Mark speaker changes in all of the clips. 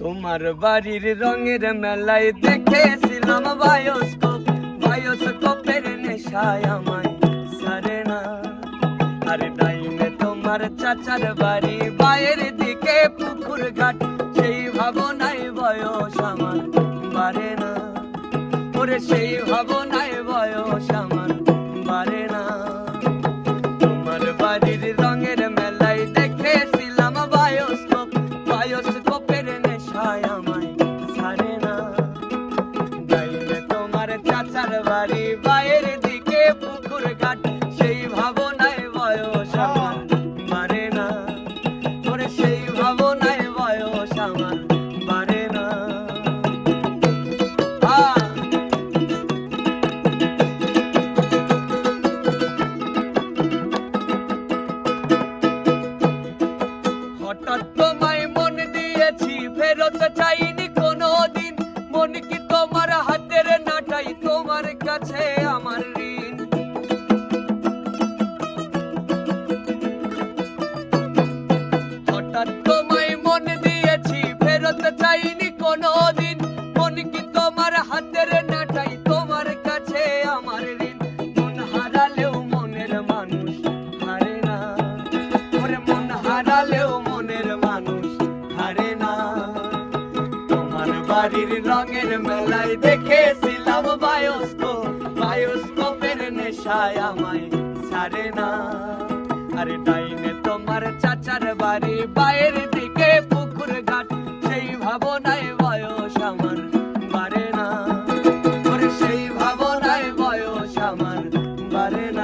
Speaker 1: তোমার বাড়ির রঙের মেলায় দেখেছিলাম বায়োস্কোপ। বায়োস্কোপের নেশায় আমায় সারে না। আরে ডাইনে তোমার চাচার বাড়ি বায়ের দিকে পুকুর ঘাট, সেই ভাবনায় বয়স আমার বাড়ে না। ওরে সেই ভাবনায় বয়স আমার হঠাৎ তোমায় মন দিয়েছি ফেরত চাইনি চাইনি কোনো দিন মন কি তোমার হাতের নাটাই? তোমার কাছে আমার ঋণ। মন হারালেও মনের মানুষ হারে না। ওরে মন হারালেও মনের মানুষ হারে না। তোমার বাড়ির রঙের মেলায় দেখেছিলাম বায়োস্কোপ। বায়োস্কোপের নেশায় আমায় ছাড়ে না। আরে ডাইনে তোমার চাচার বাড়ি বাইরের ভাবনায় বয়স আমার বাড়ে সেই না।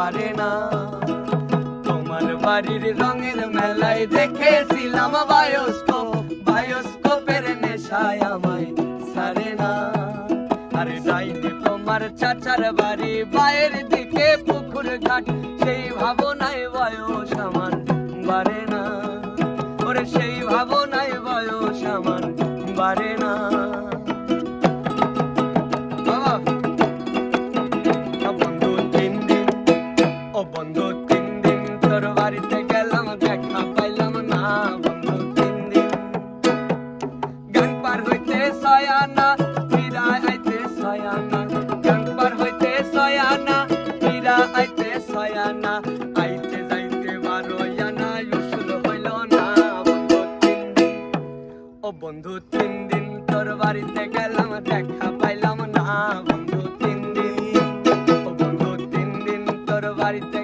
Speaker 1: পারে না। তোমার বাড়ির রঙের মেলায় দেখেছিলাম বায়োস্কোপ। বায়োস্কোপের নেশায় আমায় সারে না। আরে ডাইনে তোমার চাচার বাড়ি বাইরের দিকে পুকুর ঘাট। সেই ভাবনায় বয়স আমার বাড়ে না। ওরে সেই ভাবনায় বন্ধু তিন দিন, ও বন্ধু তিন দিন, তোর বাড়িতে গেলাম, দেখা পাইলাম না। বন্ধু তিন দিন, ও বন্ধু তিন দিন, তোর বাড়িতে